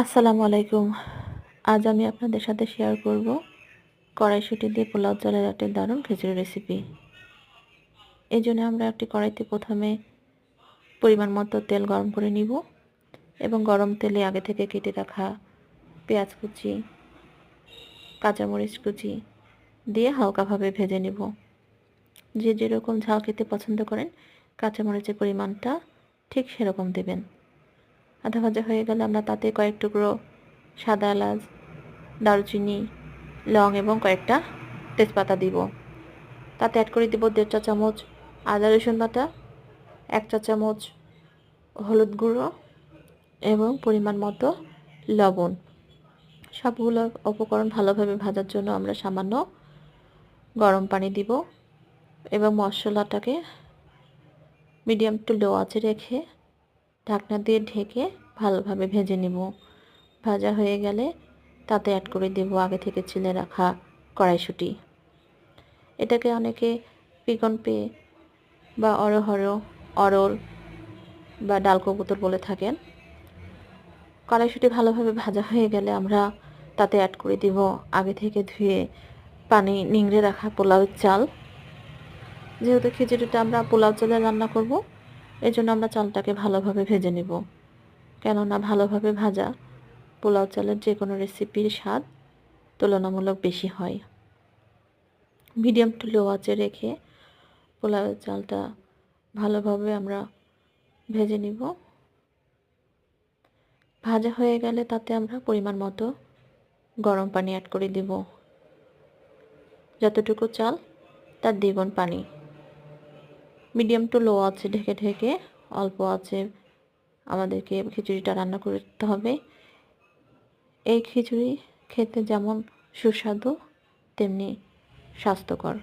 আসসালামু আলাইকুম। আজ আমি আপনাদের সাথে শেয়ার করব কড়াইশুঁটি দিয়ে পোলাও চালের একটি দারুণ খিচুড়ি রেসিপি এই জন্য আমরা একটি কড়াইতে প্রথমে পরিমাণ মতো তেল গরম করে নিব এবং গরম তেলে আগে থেকে কেটে রাখা পেঁয়াজ কুচি, কাঁচামরিচ কুচি দিয়ে হালকাভাবে ভেজে নিব। যে যেরকম ঝাল খেতে পছন্দ করেন, কাঁচামরিচের পরিমাণটা ঠিক সেরকম দেবেন। আধা ভাজা হয়ে গেলে আমরা তাতে কয়েক টুকরো সাদা এলাচ, দারুচিনি, লং এবং কয়েকটা তেজপাতা দিব। তাতে অ্যাড করে দিব দেড় চা চামচ আদা রসুন বাটা, এক চা চামচ হলুদ গুঁড়ো এবং পরিমাণ মতো লবণ। সবগুলো উপকরণ ভালোভাবে ভাজার জন্য আমরা সামান্য গরম পানি দিব এবং মশলাটাকে মিডিয়াম টু লো আঁচে রেখে ঢাকনা দিয়ে ঢেকে ভালোভাবে ভেজে নেব। ভাজা হয়ে গেলে তাতে অ্যাড করে দেব আগে থেকে ছিলে রাখা কড়াইশুঁটি। এটাকে অনেকে পিকন পে বা অরহর অরল বা ডাল কবুতর বলে থাকেন। কড়াইশুঁটি ভালোভাবে ভাজা হয়ে গেলে আমরা তাতে অ্যাড করে দিব আগে থেকে ধুয়ে পানি নিংড়ে রাখা পোলাওয়ের চাল। যেহেতু খিচুড়িটা আমরা পোলাও চালে রান্না করব এই জন্য আমরা চালটাকে ভালোভাবে ভেজে নেব। কেননা ভালোভাবে ভাজা পোলাও চালের যে কোনো রেসিপির স্বাদ তুলনামূলক বেশি হয়। মিডিয়াম টু লো আঁচে রেখে পোলাও চালটা ভালোভাবে আমরা ভেজে নিব। ভাজা হয়ে গেলে তাতে আমরা পরিমাণ মতো গরম পানি অ্যাড করে দিব। যতটুকু চাল, তার দ্বিগুণ পানি। মিডিয়াম টু লো আছে, ঢেকে ঢেকে অল্প আছে। আমাদেরকে খিচুড়িটা রান্না করতে হবে। এই খিচুড়ি খেতে যেমন সুস্বাদু, তেমনি স্বাস্থ্যকর।